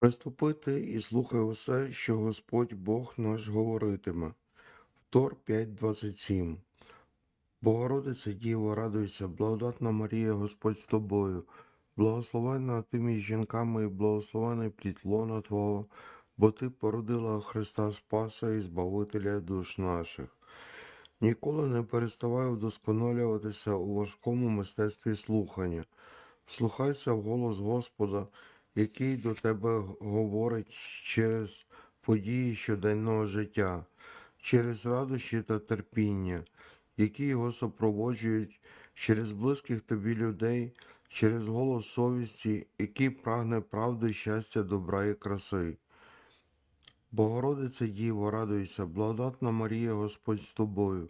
Приступити і слухай усе, що Господь Бог наш говоритиме. Втор 5.27 Богородице Діво, радуйся, благодатна Марія, Господь з тобою, благословенна ти між жінками і благословений плід лона Твого, бо Ти породила Христа Спаса і Збавителя душ наших. Ніколи не переставай вдосконалюватися у важкому мистецтві слухання. Вслухайся в голос Господа, який до тебе говорить через події щоденного життя, через радощі та терпіння, які його супроводжують через близьких тобі людей, через голос совісті, який прагне правди, щастя, добра і краси. Богородице Діво, радуйся, благодатна Марія, Господь з тобою,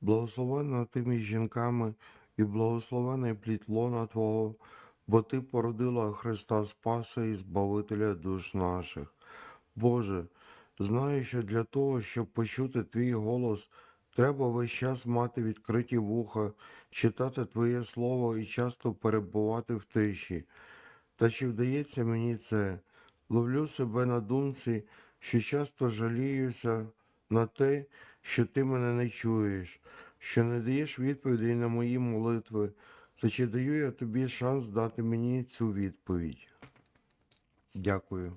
благословенна ти між жінками і благословений плід лона Твого, бо Ти породила Христа Спаса і Збавителя душ наших. Боже, знаю, що для того, щоб почути Твій голос, треба весь час мати відкриті вуха, читати Твоє Слово і часто перебувати в тиші. Та чи вдається мені це? Ловлю себе на думці, що часто жаліюся на те, що ти мене не чуєш, що не даєш відповідей на мої молитви, та чи даю я тобі шанс дати мені цю відповідь? Дякую.